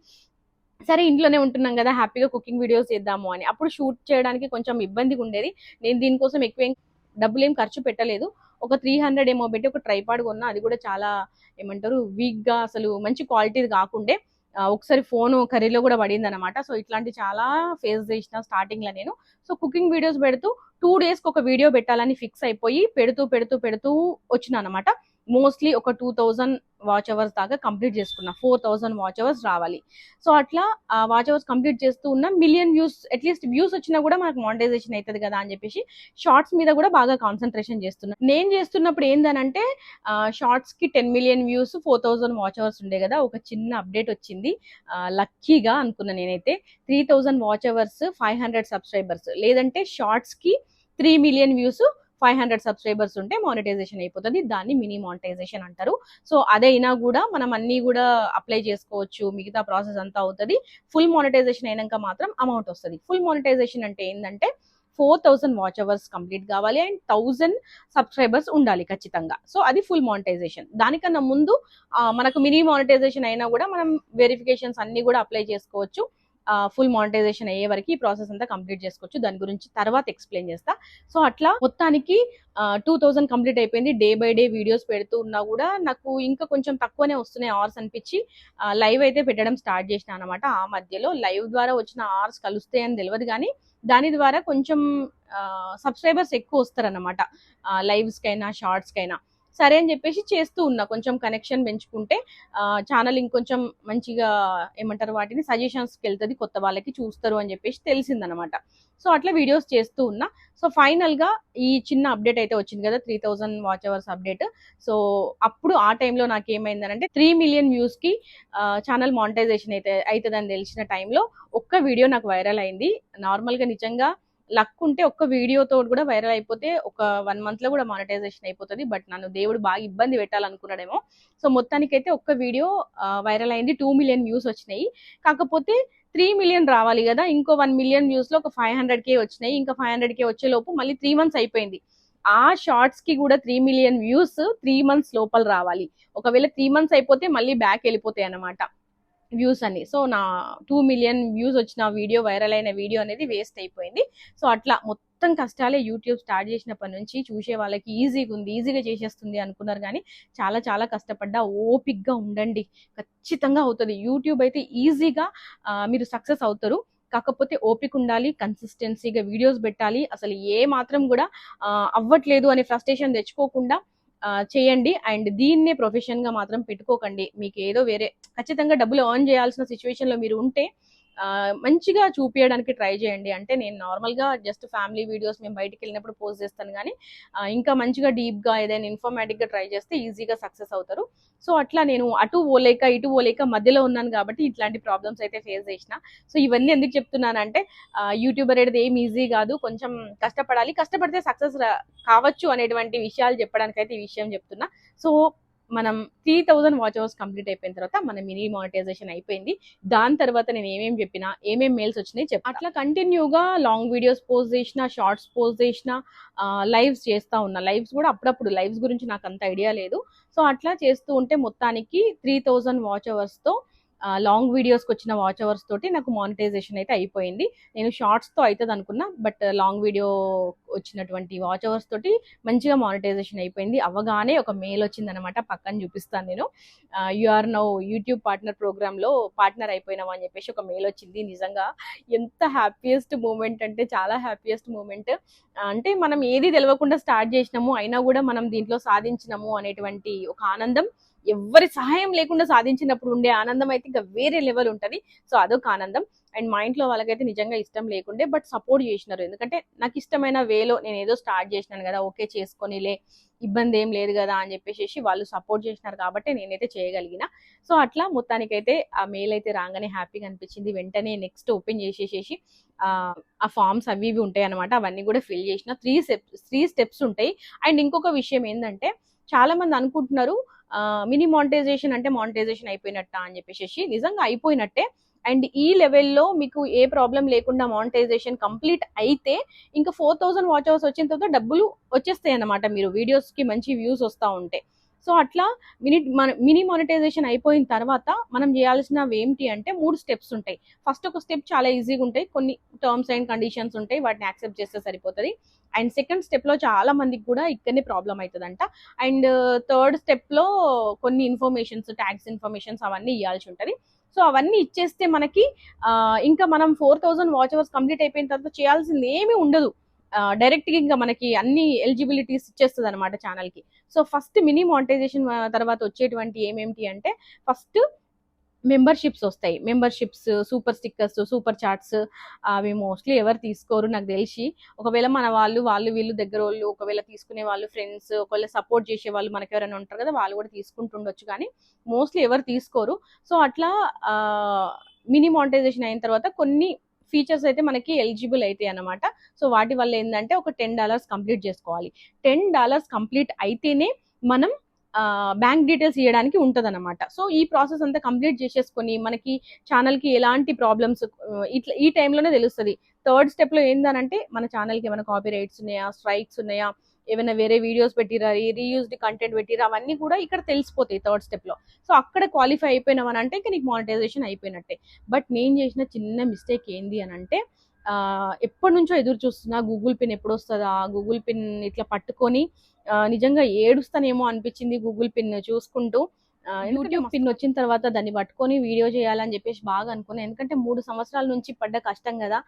సరే ఇంట్లోనే ఉంటున్నాం కదా హ్యాపీగా కుకింగ్ వీడియోస్ చేద్దాము అని. అప్పుడు షూట్ చేయడానికి కొంచెం ఇబ్బందిగా ఉండేది. నేను దీనికోసం ఎక్కువ ఏం డబ్బులు ఏం ఖర్చు పెట్టలేదు. ఒక త్రీ హండ్రెడ్ ఏమో పెట్టి ఒక ట్రైపాడ్ కొన్నా అది కూడా చాలా ఏమంటారు వీక్గా అసలు మంచి క్వాలిటీది కాకుండే ఒకసారి ఫోన్ కర్రీలో కూడా పడింది అనమాట సో ఇట్లాంటి చాలా ఫేస్ చేసిన స్టార్టింగ్లో నేను. సో కుకింగ్ వీడియోస్ పెడుతూ టూ డేస్కి ఒక వీడియో పెట్టాలని ఫిక్స్ అయిపోయి పెడుతూ పెడుతూ పెడుతూ వచ్చిన అనమాట మోస్ట్లీ ఒక టూ థౌజండ్ వాచ్ అవర్స్ దాకా కంప్లీట్ చేసుకున్నా. ఫోర్ థౌజండ్ వాచ్ అవర్స్ రావాలి. సో అట్లా ఆ వాచ్ అవర్స్ కంప్లీట్ చేస్తూ ఉన్న మిలియన్ వ్యూస్ అట్లీస్ట్ వ్యూస్ వచ్చినా కూడా మనకు మానిటైజేషన్ అవుతుంది కదా అని చెప్పేసి షార్ట్స్ మీద కూడా బాగా కాన్సన్ట్రేషన్ చేస్తున్నా. నేను చేస్తున్నప్పుడు ఏందనంటే షార్ట్స్కి ten million views four thousand watch hours ఉండే కదా ఒక చిన్న అప్డేట్ వచ్చింది. లక్కీగా అనుకున్నా నేనైతే. Three thousand watch hours five hundred subscribers లేదంటే షార్ట్స్కి three million views five hundred subscribers ఉంటే మానిటైజేషన్ అయిపోతుంది. దాన్ని మినీ మానిటైజేషన్ అంటారు. సో అదైనా కూడా మనం అన్నీ కూడా అప్లై చేసుకోవచ్చు. మిగతా ప్రాసెస్ అంతా అవుతుంది. ఫుల్ మానిటైజేషన్ అయినాక మాత్రం అమౌంట్ వస్తుంది. ఫుల్ మానిటైజేషన్ అంటే ఏంటంటే four thousand watch hours complete కావాలి అండ్ థౌజండ్ సబ్స్క్రైబర్స్ ఉండాలి ఖచ్చితంగా. సో అది ఫుల్ మానిటైజేషన్ దానికన్నా ముందు మనకు మినీ మానిటైజేషన్ అయినా కూడా మనం వెరిఫికేషన్స్ అన్నీ కూడా అప్లై చేసుకోవచ్చు. ఫుల్ మానిటైజేషన్ అయ్యే వరకు ఈ ప్రాసెస్ అంతా కంప్లీట్ చేసుకోవచ్చు. దాని గురించి తర్వాత ఎక్స్ప్లెయిన్ చేస్తా. సో అట్లా మొత్తానికి టూ థౌజండ్ కంప్లీట్ అయిపోయింది. డే బై డే వీడియోస్ పెడుతూ ఉన్నా కూడా నాకు ఇంకా కొంచెం తక్కువనే వస్తున్నాయి అవర్స్ అనిపించి. లైవ్ అయితే పెట్టడం స్టార్ట్ చేసిన అనమాట ఆ మధ్యలో లైవ్ ద్వారా వచ్చిన అవర్స్ కలుస్తాయని తెలియదు కానీ దాని ద్వారా కొంచెం సబ్స్క్రైబర్స్ ఎక్కువ వస్తారనమాట లైవ్స్ కైనా. సరే అని చెప్పేసి చేస్తూ ఉన్నా. కొంచెం కనెక్షన్ పెంచుకుంటే ఛానల్ ఇంకొంచెం మంచిగా ఏమంటారు వాటిని సజెషన్స్కి వెళ్తుంది కొత్త వాళ్ళకి చూస్తారు అని చెప్పేసి తెలిసిందనమాట. సో అట్లా వీడియోస్ చేస్తూ ఉన్నా. సో ఫైనల్గా ఈ చిన్న అప్డేట్ అయితే వచ్చింది కదా three thousand watch hours update so అప్పుడు ఆ టైంలో నాకు ఏమైందనంటే త్రీ మిలియన్ వ్యూస్కి ఛానల్ మానిటైజేషన్ అయితే అవుతుందని తెలిసిన టైంలో ఒక్క వీడియో నాకు వైరల్ అయింది. నార్మల్గా నిజంగా లక్ ఉంటే ఒక్క వీడియోతో కూడా వైరల్ అయిపోతే ఒక వన్ మంత్లో కూడా మానిటైజేషన్ అయిపోతుంది. బట్ నన్ను దేవుడు బాగా ఇబ్బంది పెట్టాలనుకున్నాడేమో. సో మొత్తానికైతే ఒక్క వీడియో వైరల్ అయింది. టూ మిలియన్ వ్యూస్ వచ్చినాయి. కాకపోతే త్రీ మిలియన్ రావాలి కదా. ఇంకో వన్ మిలియన్ వ్యూస్లో ఒక ఫైవ్ హండ్రెడ్ కే వచ్చినాయి. ఇంకా ఫైవ్ హండ్రెడ్ కే వచ్చే లోపు మళ్ళీ త్రీ మంత్స్ అయిపోయింది. ఆ షార్ట్స్కి కూడా three million views three months లోపల రావాలి. ఒకవేళ త్రీ మంత్స్ అయిపోతే మళ్ళీ బ్యాక్ వెళ్ళిపోతాయి అన్నమాట. వ్యూస్ అని. సో నా టూ మిలియన్ వ్యూస్ వచ్చిన వీడియో వైరల్ అయిన వీడియో అనేది వేస్ట్ అయిపోయింది. సో అట్లా మొత్తం కష్టాలే యూట్యూబ్ స్టార్ట్ చేసినప్పటి నుంచి చూసే వాళ్ళకి ఈజీగా ఉంది ఈజీగా చేసేస్తుంది అనుకున్నారు కానీ చాలా చాలా కష్టపడ్డా ఓపిక్గా ఉండండి. ఖచ్చితంగా అవుతుంది. యూట్యూబ్ అయితే ఈజీగా మీరు సక్సెస్ అవుతారు. కాకపోతే ఓపిక ఉండాలి కన్సిస్టెన్సీగా వీడియోస్ పెట్టాలి. అసలు ఏ మాత్రం కూడా అవ్వట్లేదు అనే ఫ్రస్ట్రేషన్ తెచ్చుకోకుండా చేయండి. అండ్ దీన్నే ప్రొఫెషన్గా మాత్రం పెట్టుకోకండి. మీకు ఏదో వేరే ఖచ్చితంగా డబ్బులు ఎర్న్ చేయాల్సిన సిచ్యువేషన్లో మీరు ఉంటే మంచిగా చూపించడానికి ట్రై చేయండి. అంటే నేను నార్మల్గా జస్ట్ ఫ్యామిలీ వీడియోస్ మేము బయటికి వెళ్ళినప్పుడు పోస్ట్ చేస్తాను కానీ ఇంకా మంచిగా డీప్గా ఏదైనా ఇన్ఫర్మేటిక్గా ట్రై చేస్తే ఈజీగా సక్సెస్ అవుతారు. సో అట్లా నేను అటు పోలేక ఇటు పోలేక మధ్యలో ఉన్నాను కాబట్టి ఇట్లాంటి ప్రాబ్లమ్స్ అయితే ఫేస్ చేసిన. సో ఇవన్నీ ఎందుకు చెప్తున్నానంటే యూట్యూబర్ అనేది ఏం ఈజీ కాదు. కొంచెం కష్టపడాలి. కష్టపడితే సక్సెస్ కావచ్చు అనేటువంటి విషయాలు చెప్పడానికి అయితే ఈ విషయం చెప్తున్నా. సో మనం three thousand watch hours complete అయిపోయిన తర్వాత మన మినీ మానిటైజేషన్ అయిపోయింది. దాని తర్వాత నేను ఏమేమి చెప్పినా ఏమేం మెయిల్స్ వచ్చినాయి చెప్పి అట్లా కంటిన్యూగా లాంగ్ వీడియోస్ పోస్ట్ చేసిన షార్ట్స్ పోస్ట్ చేసిన లైవ్స్ చేస్తూ ఉన్నా. లైవ్స్ కూడా అప్పుడప్పుడు లైవ్స్ గురించి నాకు అంత ఐడియా లేదు. సో అట్లా చేస్తూ ఉంటే మొత్తానికి త్రీ థౌజండ్ వాచ్ అవర్స్తో లాంగ్ వీడియోస్కి వచ్చిన వాచ్ అవర్స్ తోటి నాకు మానిటైజేషన్ అయితే అయిపోయింది. నేను షార్ట్స్తో అవుతుంది అనుకున్నా బట్ లాంగ్ వీడియో వచ్చినటువంటి వాచ్ అవర్స్ తోటి మంచిగా మానిటైజేషన్ అయిపోయింది. అవగానే ఒక మెయిల్ వచ్చిందనమాట పక్కన చూపిస్తాను నేను. You are now YouTube partner ప్రోగ్రాంలో పార్ట్నర్ అయిపోయినామా అని చెప్పేసి ఒక మెయిల్ వచ్చింది. నిజంగా ఎంత హ్యాపీయెస్ట్ మూమెంట్ అంటే చాలా హ్యాపీయెస్ట్ మూమెంట్ అంటే మనం ఏది తెలియకుండా స్టార్ట్ చేసినాము అయినా కూడా మనం దీంట్లో సాధించినాము అనేటువంటి ఒక ఆనందం ఎవరి సహాయం లేకుండా సాధించినప్పుడు ఉండే ఆనందం అయితే ఇంకా వేరే లెవెల్ ఉంటుంది. సో అదొక ఆనందం. అండ్ మా ఇంట్లో వాళ్ళకైతే నిజంగా ఇష్టం లేకుండే బట్ సపోర్ట్ చేసినారు. ఎందుకంటే నాకు ఇష్టమైన వేలో నేను ఏదో స్టార్ట్ చేసినాను కదా ఓకే చేసుకొనిలే ఇబ్బంది ఏం లేదు కదా అని చెప్పేసి వాళ్ళు సపోర్ట్ చేసినారు కాబట్టి నేనైతే చేయగలిగిన. సో అట్లా మొత్తానికైతే ఆ మెయిల్ అయితే రాగానే హ్యాపీగా అనిపించింది. వెంటనే నెక్స్ట్ ఓపెన్ చేసేసేసి ఆ ఫామ్స్ అవి ఇవి ఉంటాయి అనమాట అవన్నీ కూడా ఫిల్ చేసిన. త్రీ స్టెప్స్ త్రీ స్టెప్స్ ఉంటాయి. అండ్ ఇంకొక విషయం ఏంటంటే చాలా మంది అనుకుంటున్నారు మినీ మానిటైజేషన్ అంటే మానిటైజేషన్ అయిపోయినట్ట అని చెప్పేసి నిజంగా అయిపోయినట్టే. అండ్ ఈ లెవెల్లో మీకు ఏ ప్రాబ్లం లేకుండా మానిటైజేషన్ కంప్లీట్ అయితే ఇంకా ఫోర్ థౌసండ్ వాచ్ అవర్స్ వచ్చిన తర్వాత డబ్బులు వచ్చేస్తాయి అన్నమాట మీరు వీడియోస్కి మంచి వ్యూస్ వస్తూ ఉంటాయి సో అట్లా మినీ మన మినీ మానిటైజేషన్ అయిపోయిన తర్వాత మనం చేయాల్సినవి ఏంటి అంటే మూడు స్టెప్స్ ఉంటాయి. ఫస్ట్ ఒక స్టెప్ చాలా ఈజీగా ఉంటాయి. కొన్ని టర్మ్స్ అండ్ కండిషన్స్ ఉంటాయి. వాటిని యాక్సెప్ట్ చేస్తే సరిపోతుంది. అండ్ సెకండ్ స్టెప్లో చాలా మందికి కూడా ఇక్కడనే ప్రాబ్లం అవుతుందంట అండ్ థర్డ్ స్టెప్లో కొన్ని ఇన్ఫర్మేషన్స్ ట్యాక్స్ ఇన్ఫర్మేషన్స్ అవన్నీ ఇవ్వాల్సి ఉంటుంది. సో అవన్నీ ఇచ్చేస్తే మనకి ఇంకా మనం four thousand watch hours complete అయిపోయిన తర్వాత చేయాల్సింది ఏమీ ఉండదు. డైరెక్ట్గా ఇంకా మనకి అన్ని ఎలిజిబిలిటీస్ ఇచ్చేస్తుంది అనమాట ఛానల్కి సో ఫస్ట్ మినీ మానిటైజేషన్ తర్వాత వచ్చేటువంటి ఏమేమిటి అంటే ఫస్ట్ మెంబర్షిప్స్ వస్తాయి. Memberships super stickers super chats అవి మోస్ట్లీ ఎవరు తీసుకోరు నాకు తెలిసి. ఒకవేళ మన వాళ్ళు వాళ్ళు వీళ్ళు దగ్గర వాళ్ళు ఒకవేళ తీసుకునే వాళ్ళు ఫ్రెండ్స్ ఒకవేళ సపోర్ట్ చేసే వాళ్ళు మనకి ఎవరైనా ఉంటారు కదా వాళ్ళు కూడా తీసుకుంటుండొచ్చు కానీ మోస్ట్లీ ఎవరు తీసుకోరు. సో అట్లా మినీ మానిటైజేషన్ అయిన తర్వాత కొన్ని ఫీచర్స్ అయితే మనకి ఎలిజిబుల్ అవుతాయి అన్నమాట. సో వాటి వల్ల ఏంటంటే ఒక టెన్ డాలర్స్ కంప్లీట్ చేసుకోవాలి. టెన్ డాలర్స్ కంప్లీట్ అయితేనే మనం బ్యాంక్ డీటెయిల్స్ ఇవ్వడానికి ఉంటుంది అనమాట సో ఈ ప్రాసెస్ అంతా కంప్లీట్ చేసేసుకొని మనకి ఛానల్కి ఎలాంటి ప్రాబ్లమ్స్ ఇట్లా ఈ టైంలోనే తెలుస్తుంది. థర్డ్ స్టెప్లో ఏందనంటే మన ఛానల్కి ఏమైనా కాపీ రైట్స్ ఉన్నాయా స్ట్రైక్స్ ఉన్నాయా ఏమైనా వేరే వీడియోస్ పెట్టిరా రీయూజ్డ్ కంటెంట్ పెట్టిరా అవన్నీ కూడా ఇక్కడ తెలిసిపోతాయి థర్డ్ స్టెప్లో సో అక్కడ క్వాలిఫై అయిపోయినామని అంటే ఇంకా నీకు మానిటైజేషన్ అయిపోయినట్టే. బట్ నేను చేసిన చిన్న మిస్టేక్ ఏంది అని అంటే ఎప్పటి నుంచో ఎదురు చూస్తున్నా గూగుల్ పిన్ ఎప్పుడు వస్తుందా గూగుల్ పిన్ ఇట్లా పట్టుకొని నిజంగా ఏడుస్తానేమో అనిపించింది గూగుల్ పిన్ చూసుకుంటూ. యూట్యూబ్ పిన్ వచ్చిన తర్వాత దాన్ని పట్టుకొని వీడియో చేయాలని చెప్పేసి బాగా అనుకున్నాను ఎందుకంటే మూడు సంవత్సరాల నుంచి పడ్డ కష్టం కదా.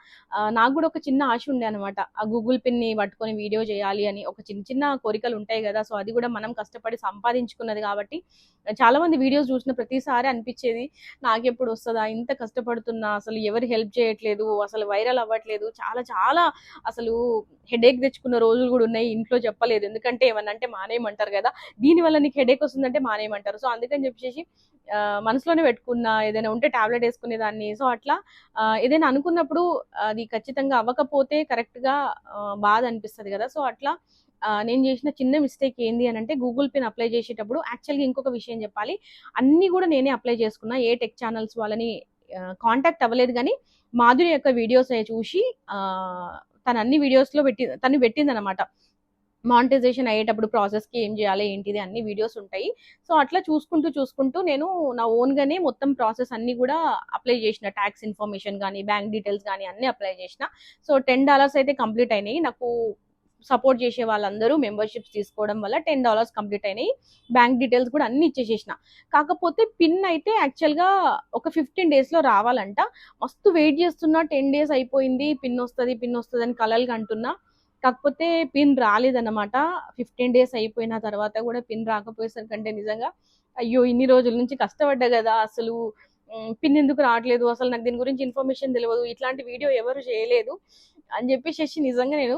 నాకు కూడా ఒక చిన్న ఆశ ఉండే అనమాట ఆ గూగుల్ పిన్ని పట్టుకొని వీడియో చేయాలి అని. ఒక చిన్న చిన్న కోరికలు ఉంటాయి కదా. సో అది కూడా మనం కష్టపడి సంపాదించుకున్నది కాబట్టి చాలా మంది వీడియోస్ చూసిన ప్రతిసారి అనిపించేది నాకెప్పుడు వస్తుందా? ఇంత కష్టపడుతున్నా అసలు ఎవరు హెల్ప్ చేయట్లేదు అసలు వైరల్ అవ్వట్లేదు. చాలా చాలా అసలు హెడేక్ తెచ్చుకున్న రోజులు కూడా ఉన్నాయి. ఇంట్లో చెప్పలేదు. ఎందుకంటే ఏమన్నా అంటే మానేయమంటారు కదా. దీనివల్ల నీకు హెడేక్ వస్తుందంటే మానేయమంటారు. సో అందుకని చెప్పేసి మనసులోనే పెట్టుకున్నా ఏదైనా ఉంటే టాబ్లెట్ వేసుకునేదాన్ని. సో అట్లా ఏదైనా అనుకున్నప్పుడు అది ఖచ్చితంగా అవ్వకపోతే కరెక్ట్గా బాధ అనిపిస్తుంది కదా. సో అట్లా నేను చేసిన చిన్న మిస్టేక్ ఏంది అని అంటే గూగుల్ పిన్ అప్లై చేసేటప్పుడు యాక్చువల్గా ఇంకొక విషయం చెప్పాలి. అన్నీ కూడా నేనే అప్లై చేసుకున్నా. ఏ టెక్ ఛానల్స్ వాళ్ళని కాంటాక్ట్ అవ్వలేదు కానీ మాధురి యొక్క వీడియోస్ చూసి తన అన్ని వీడియోస్లో పెట్టి తను పెట్టింది అనమాట మానిటైజేషన్ అయ్యేటప్పుడు ప్రాసెస్కి ఏం చేయాలి ఏంటిది అన్ని వీడియోస్ ఉంటాయి. సో అట్లా చూసుకుంటూ చూసుకుంటూ నేను నా ఓన్గానే మొత్తం ప్రాసెస్ అన్ని కూడా అప్లై చేసిన. ట్యాక్స్ ఇన్ఫర్మేషన్ కానీ బ్యాంక్ డీటెయిల్స్ కానీ అన్ని అప్లై చేసిన. సో టెన్ డాలర్స్ అయితే కంప్లీట్ అయినాయి. నాకు సపోర్ట్ చేసే వాళ్ళందరూ మెంబర్షిప్స్ తీసుకోవడం వల్ల టెన్ డాలర్స్ కంప్లీట్ అయినాయి. బ్యాంక్ డీటెయిల్స్ కూడా అన్ని ఇచ్చేసేసిన. కాకపోతే పిన్ అయితే యాక్చువల్గా ఒక ఫిఫ్టీన్ డేస్లో రావాలంట. మస్తు వెయిట్ చేస్తున్నా. టెన్ డేస్ అయిపోయింది. పిన్ వస్తుంది పిన్ వస్తుంది అని కలలుగా అంటున్నా కాకపోతే పిన్ రాలేదన్నమాట. ఫిఫ్టీన్ డేస్ అయిపోయిన తర్వాత కూడా పిన్ రాకపోయేసరికంటే నిజంగా అయ్యో ఇన్ని రోజుల నుంచి కష్టపడ్డా కదా అసలు. పిన్ ఎందుకు రావట్లేదు? అసలు నాకు దీని గురించి ఇన్ఫర్మేషన్ తెలియదు ఇట్లాంటి వీడియో ఎవరు చేయలేదు. అని చెప్పేసి నిజంగా నేను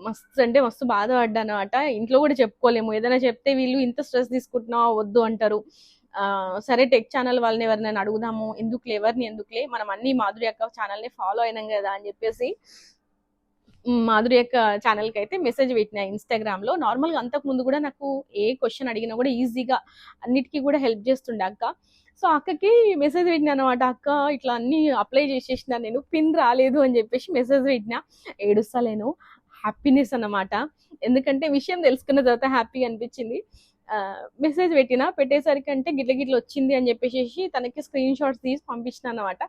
మస్తు అంటే మస్తు బాధపడ్డాను అనమాట ఇంట్లో కూడా చెప్పుకోలేము. ఏదైనా చెప్తే వీళ్ళు ఇంత స్ట్రెస్ తీసుకుంటున్నావా వద్దు అంటారు. సరే టెక్ ఛానల్ వాళ్ళని ఎవరినైనా అడుగుదాము. ఎందుకులే? ఎవరిని ఎందుకులే? మనం అన్ని మాధురి అక్క ఛానల్ని ఫాలో అయినాం కదా అని చెప్పేసి మాధురి యొక్క ఛానల్కి అయితే మెసేజ్ పెట్టిన ఇన్స్టాగ్రామ్లో నార్మల్గా అంతకుముందు కూడా నాకు ఏ క్వశ్చన్ అడిగినా కూడా ఈజీగా అన్నిటికీ కూడా హెల్ప్ చేస్తుండే అక్క. సో అక్కకి మెసేజ్ పెట్టిన అనమాట అక్క ఇట్లా అన్ని అప్లై చేసేసిన నేను పిన్ రాలేదు అని చెప్పేసి మెసేజ్ పెట్టిన. ఏడుస్తలేను. హ్యాపీనెస్ అన్నమాట. ఎందుకంటే విషయం తెలుసుకున్న తర్వాత హ్యాపీ అనిపించింది. మెసేజ్ పెట్టిన పెట్టేసరికి అంటే గిట్ల గిట్ల వచ్చింది అని చెప్పేసి తనకి స్క్రీన్ షాట్స్ తీసి పంపించిన అనమాట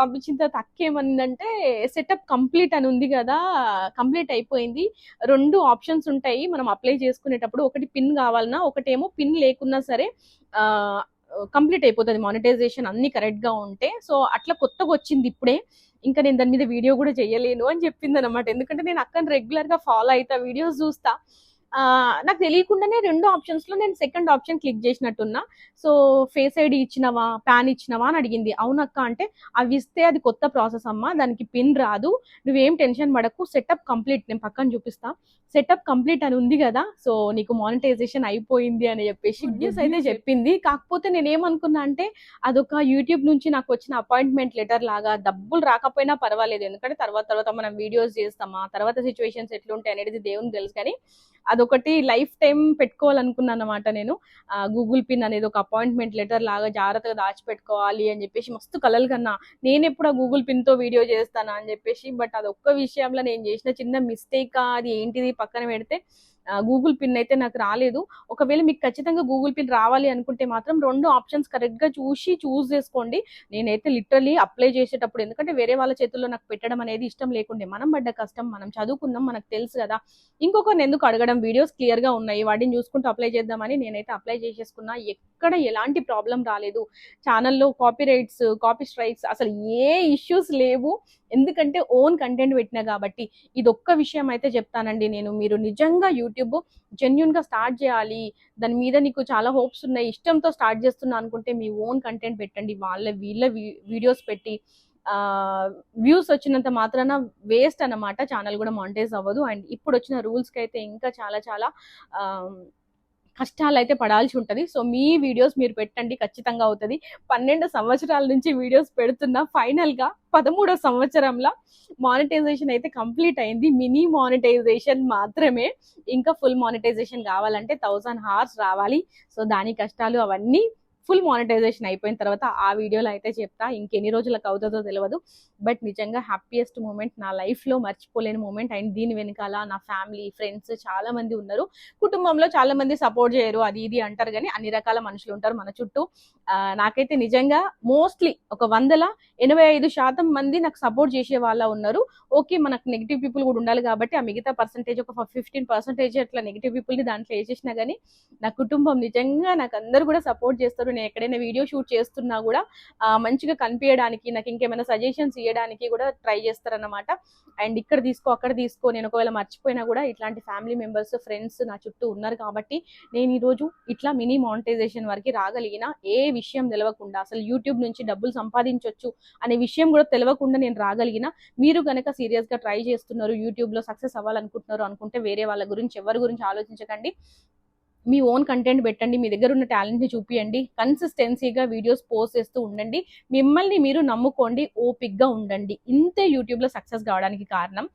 పంపించిన తర్వాత అక్క ఏమనిందంటే సెటప్ కంప్లీట్ అని ఉంది కదా కంప్లీట్ అయిపోయింది. రెండు ఆప్షన్స్ ఉంటాయి మనం అప్లై చేసుకునేటప్పుడు. ఒకటి పిన్ కావాలన్నా ఒకటేమో పిన్ లేకున్నా సరే కంప్లీట్ అయిపోతుంది మానిటైజేషన్ అన్ని కరెక్ట్గా ఉంటే. సో అట్లా కొత్తగా వచ్చింది ఇప్పుడే. ఇంకా నేను దాని మీద వీడియో కూడా చేయలేను అని చెప్పింది అనమాట ఎందుకంటే నేను అక్కని రెగ్యులర్గా ఫాలో అవుతా వీడియోస్ చూస్తా. నాకు తెలియకుండానే రెండు ఆప్షన్స్లో నేను సెకండ్ ఆప్షన్ క్లిక్ చేసినట్టున్నా. సో ఫేస్ ఐడి ఇచ్చినవా ప్యాన్ ఇచ్చినవా అని అడిగింది. అవునక్క అంటే అవి ఇస్తే అది కొత్త ప్రాసెస్ అమ్మా దానికి పిన్ రాదు. నువ్వేం టెన్షన్ పడకు సెటప్ కంప్లీట్ నేను పక్కన చూపిస్తా. సెటప్ కంప్లీట్ అని ఉంది కదా సో నీకు మానిటైజేషన్ అయిపోయింది అని చెప్పేసి న్యూస్ అయితే చెప్పింది. కాకపోతే నేను ఏమనుకున్నా అంటే అదొక యూట్యూబ్ నుంచి నాకు వచ్చిన అపాయింట్మెంట్ లెటర్ లాగా డబ్బులు రాకపోయినా పర్వాలేదు. ఎందుకంటే తర్వాత తర్వాత మనం వీడియోస్ చేస్తామా తర్వాత సిచ్యువేషన్స్ ఎట్లుంటాయి అనేది దేవుని తెలుసు. కానీ అదొకటి లైఫ్ టైం పెట్టుకోవాలనుకున్నాను అనమాట నేను గూగుల్ పిన్ అనేది ఒక అపాయింట్మెంట్ లెటర్ లాగా జాగ్రత్తగా దాచిపెట్టుకోవాలి అని చెప్పేసి మస్తు కలలు కన్నా నేను ఎప్పుడు ఆ గూగుల్ పిన్తో వీడియో చేస్తానా అని చెప్పేసి బట్ అది ఒక్క విషయంలో నేను చేసిన చిన్న మిస్టేక్ అది ఏంటిది పక్కన పెడితే గూగుల్ పిన్ అయితే నాకు రాలేదు. ఒకవేళ మీకు ఖచ్చితంగా గూగుల్ పిన్ రావాలి అనుకుంటే మాత్రం రెండు ఆప్షన్స్ కరెక్ట్గా చూసి చూస్ చేసుకోండి. నేనైతే లిటరలీ అప్లై చేసేటప్పుడు ఎందుకంటే వేరే వాళ్ళ చేతుల్లో నాకు పెట్టడం అనేది ఇష్టం లేకుండే. మనం పడ్డ కష్టం మనం చదువుకున్నాం మనకు తెలుసు కదా. ఇంకొకరిని ఎందుకు అడగడం? వీడియోస్ క్లియర్గా ఉన్నాయి. వాటిని చూసుకుంటూ అప్లై చేద్దామని నేనైతే అప్లై చేసేసుకున్నా. ఎక్కడ ఎలాంటి ప్రాబ్లం రాలేదు. ఛానల్లో కాపీ రైట్స్ కాపీ స్ట్రైక్స్ అసలు ఏ ఇష్యూస్ లేవు. ఎందుకంటే ఓన్ కంటెంట్ పెట్టినా కాబట్టి. ఇది ఒక్క విషయం అయితే చెప్తానండి నేను. మీరు నిజంగా యూట్యూబ్ జెన్యున్గా స్టార్ట్ చేయాలి. దాని మీద నీకు చాలా హోప్స్ ఉన్నాయి. ఇష్టంతో స్టార్ట్ చేస్తున్నా అనుకుంటే మీ ఓన్ కంటెంట్ పెట్టండి. వాళ్ళ వీళ్ళ వీడియోస్ పెట్టి వ్యూస్ వచ్చినంత మాత్రాన వేస్ట్ అన్నమాట. ఛానల్ కూడా మానిటైజ్ అవ్వదు. అండ్ ఇప్పుడు వచ్చిన రూల్స్కి అయితే ఇంకా చాలా చాలా కష్టాలు అయితే పడాల్సి ఉంటుంది. సో మీ వీడియోస్ మీరు పెట్టండి ఖచ్చితంగా అవుతుంది. పన్నెండు సంవత్సరాల నుంచి వీడియోస్ పెడుతున్నా ఫైనల్గా పదమూడో సంవత్సరంలో మానిటైజేషన్ అయితే కంప్లీట్ అయింది. మినీ మానిటైజేషన్ మాత్రమే. ఇంకా ఫుల్ మానిటైజేషన్ కావాలంటే థౌసండ్ హార్స్ రావాలి. సో దాని కష్టాలు అవన్నీ ఫుల్ మానిటైజేషన్ అయిపోయిన తర్వాత ఆ వీడియోలో అయితే చెప్తా. ఇంకెన్ని రోజులకు అవుతుందో తెలియదు బట్ నిజంగా హ్యాపీయెస్ట్ మూమెంట్ నా లైఫ్లో మర్చిపోలేని మూమెంట్ అండ్ దీని వెనకాల నా ఫ్యామిలీ ఫ్రెండ్స్ చాలా మంది ఉన్నారు. కుటుంబంలో చాలా మంది సపోర్ట్ చేయరు. అది ఇది అంటారు కానీ అన్ని రకాల మనుషులు ఉంటారు మన చుట్టూ. నాకైతే నిజంగా మోస్ట్లీ ఒక వందల ఎనభై ఐదు శాతం మంది నాకు సపోర్ట్ చేసే వాళ్ళ ఉన్నారు. ఓకే మనకు నెగిటివ్ పీపుల్ కూడా ఉండాలి కాబట్టి ఆ మిగతా పర్సంటేజ్ ఒక ఫిఫ్టీన్ పర్సెంటేజ్ అట్లా నెగిటివ్ పీపుల్ని దాంట్లో వేసేసినా కానీ నా కుటుంబం నిజంగా నాకు అందరు కూడా సపోర్ట్ చేస్తారు. నేను ఎక్కడైనా వీడియో షూట్ చేస్తున్నా కూడా మంచిగా కనిపించడానికి నాకు ఇంకేమైనా సజెషన్స్ ఇవ్వడానికి కూడా ట్రై చేస్తారన్నమాట. అండ్ ఇక్కడ తీసుకో అక్కడ తీసుకో నేను ఒకవేళ మర్చిపోయినా కూడా ఇట్లాంటి ఫ్యామిలీ మెంబర్స్ ఫ్రెండ్స్ నా చుట్టూ ఉన్నారు కాబట్టి నేను ఈరోజు ఇట్లా మినీ మానిటైజేషన్ వరకు రాగలిగిన ఏ విషయం తెలియకుండా అసలు యూట్యూబ్ నుంచి డబ్బులు సంపాదించవచ్చు అనే విషయం కూడా తెలియకుండా నేను రాగలిగిన మీరు కనుక సీరియస్గా ట్రై చేస్తున్నారు యూట్యూబ్లో సక్సెస్ అవ్వాలనుకుంటున్నారు అనుకుంటే వేరే వాళ్ళ గురించి ఎవరి గురించి ఆలోచించకండి. మీ ఓన్ కంటెంట్ పెట్టండి మీ దగ్గర ఉన్న టాలెంట్ని చూపియండి కన్సిస్టెన్సీగా వీడియోస్ పోస్ట్ చేస్తూ ఉండండి మిమ్మల్ని మీరు నమ్ముకోండి ఓపిక్గా ఉండండి. ఇంతే యూట్యూబ్లో సక్సెస్ కావడానికి కారణం.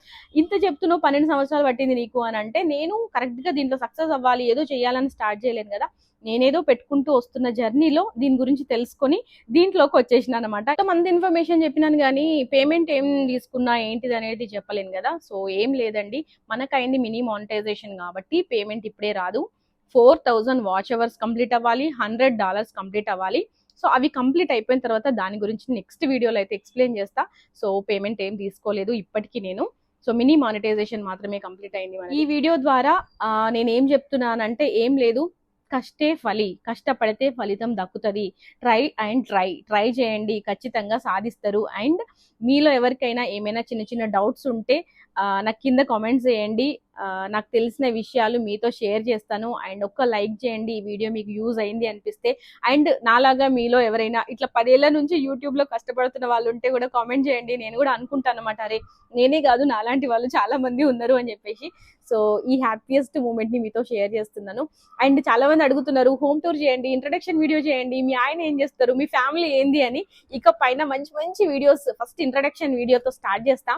ఇంత చెప్తున్నావు పన్నెండు సంవత్సరాలు పట్టింది నీకు అని అంటే నేను కరెక్ట్గా దీంట్లో సక్సెస్ అవ్వాలి ఏదో చేయాలని స్టార్ట్ చేయలేను కదా. నేనేదో పెట్టుకుంటూ వస్తున్న జర్నీలో దీని గురించి తెలుసుకొని దీంట్లోకి వచ్చేసిన అనమాట మంది ఇన్ఫర్మేషన్ చెప్పినాను కానీ పేమెంట్ ఏం తీసుకున్నా ఏంటిది అనేది చెప్పలేను కదా. సో ఏం లేదండి. మనకైంది మినీ మానిటైజేషన్ కాబట్టి పేమెంట్ ఇప్పుడే రాదు. Four thousand watch hours complete అవ్వాలి హండ్రెడ్ డాలర్స్ కంప్లీట్ అవ్వాలి. సో అవి కంప్లీట్ అయిపోయిన తర్వాత దాని గురించి నెక్స్ట్ వీడియోలో అయితే ఎక్స్ప్లెయిన్ చేస్తా. సో పేమెంట్ ఏం తీసుకోలేదు ఇప్పటికీ నేను. సో మినీ మానిటైజేషన్ మాత్రమే కంప్లీట్ అయింది ఈ వీడియో ద్వారా నేనేం నేను ఏం చెప్తున్నానంటే ఏం లేదు. కష్టే ఫలి కష్టపడితే ఫలితం దక్కుతుంది. ట్రై అండ్ ట్రై ట్రై చేయండి ఖచ్చితంగా సాధిస్తారు. అండ్ మీలో ఎవరికైనా ఏమైనా చిన్న చిన్న డౌట్స్ ఉంటే నాకు కింద కామెంట్స్ చేయండి. నాకు తెలిసిన విషయాలు మీతో షేర్ చేస్తాను. అండ్ ఒక్క లైక్ చేయండి ఈ వీడియో మీకు యూజ్ అయింది అనిపిస్తే. అండ్ నాలాగా మీలో ఎవరైనా ఇట్లా పదేళ్ళ నుంచి యూట్యూబ్లో కష్టపడుతున్న వాళ్ళు ఉంటే కూడా కామెంట్ చేయండి. నేను కూడా అనుకుంటాను అనమాట అరే నేనే కాదు నాలాంటి వాళ్ళు చాలా మంది ఉన్నారు అని చెప్పేసి. సో ఈ హ్యాపీయెస్ట్ మూమెంట్ని మీతో షేర్ చేస్తున్నాను. అండ్ చాలా మంది అడుగుతున్నారు హోమ్ టూర్ చేయండి ఇంట్రడక్షన్ వీడియో చేయండి మీ ఆయన ఏం చేస్తారు మీ ఫ్యామిలీ ఏంది? అని. ఇక పైన మంచి మంచి వీడియోస్ ఫస్ట్ ఇంట్రడక్షన్ వీడియోతో స్టార్ట్ చేస్తా.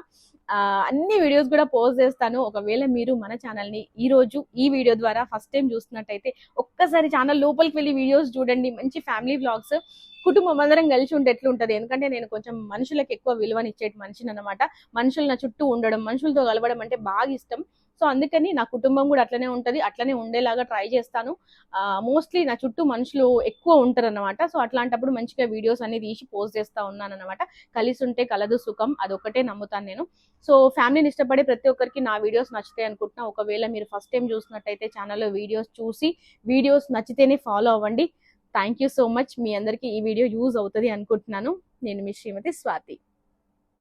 అన్ని వీడియోస్ కూడా పోస్ట్ చేస్తాను. ఒకవేళ మీరు మన ఛానల్ని ఈ రోజు ఈ వీడియో ద్వారా ఫస్ట్ టైం చూస్తున్నట్టయితే ఒక్కసారి ఛానల్ లోపలికి వెళ్ళి వీడియోస్ చూడండి మంచి ఫ్యామిలీ బ్లాగ్స్ కుటుంబం అందరం కలిసి ఉంటే ఎట్లుంటది? ఎందుకంటే నేను కొంచెం మనుషులకు ఎక్కువ విలువనిచ్చేటి మనిషిని అనమాట మనుషులు నా చుట్టూ ఉండడం మనుషులతో కలవడం అంటే బాగా ఇష్టం. సో అందుకని నా కుటుంబం కూడా అట్లనే ఉంటుంది. అట్లనే ఉండేలాగా ట్రై చేస్తాను. మోస్ట్లీ నా చుట్టూ మనుషులు ఎక్కువ ఉంటారు అనమాట సో అట్లాంటప్పుడు మంచిగా వీడియోస్ అన్ని తీసి పోస్ట్ చేస్తూ ఉన్నాను అనమాట కలిసి ఉంటే కలదు సుఖం అదొకటే నమ్ముతాను నేను. సో ఫ్యామిలీని ఇష్టపడే ప్రతి ఒక్కరికి నా వీడియోస్ నచ్చుతాయి అనుకుంటున్నా. ఒకవేళ మీరు ఫస్ట్ టైం చూసినట్టయితే ఛానల్లో వీడియోస్ చూసి వీడియోస్ నచ్చితేనే ఫాలో అవ్వండి. థ్యాంక్ యూ సో మచ్ మీ అందరికీ ఈ వీడియో యూజ్ అవుతుంది అనుకుంటున్నాను. నేను మీ శ్రీమతి స్వాతి.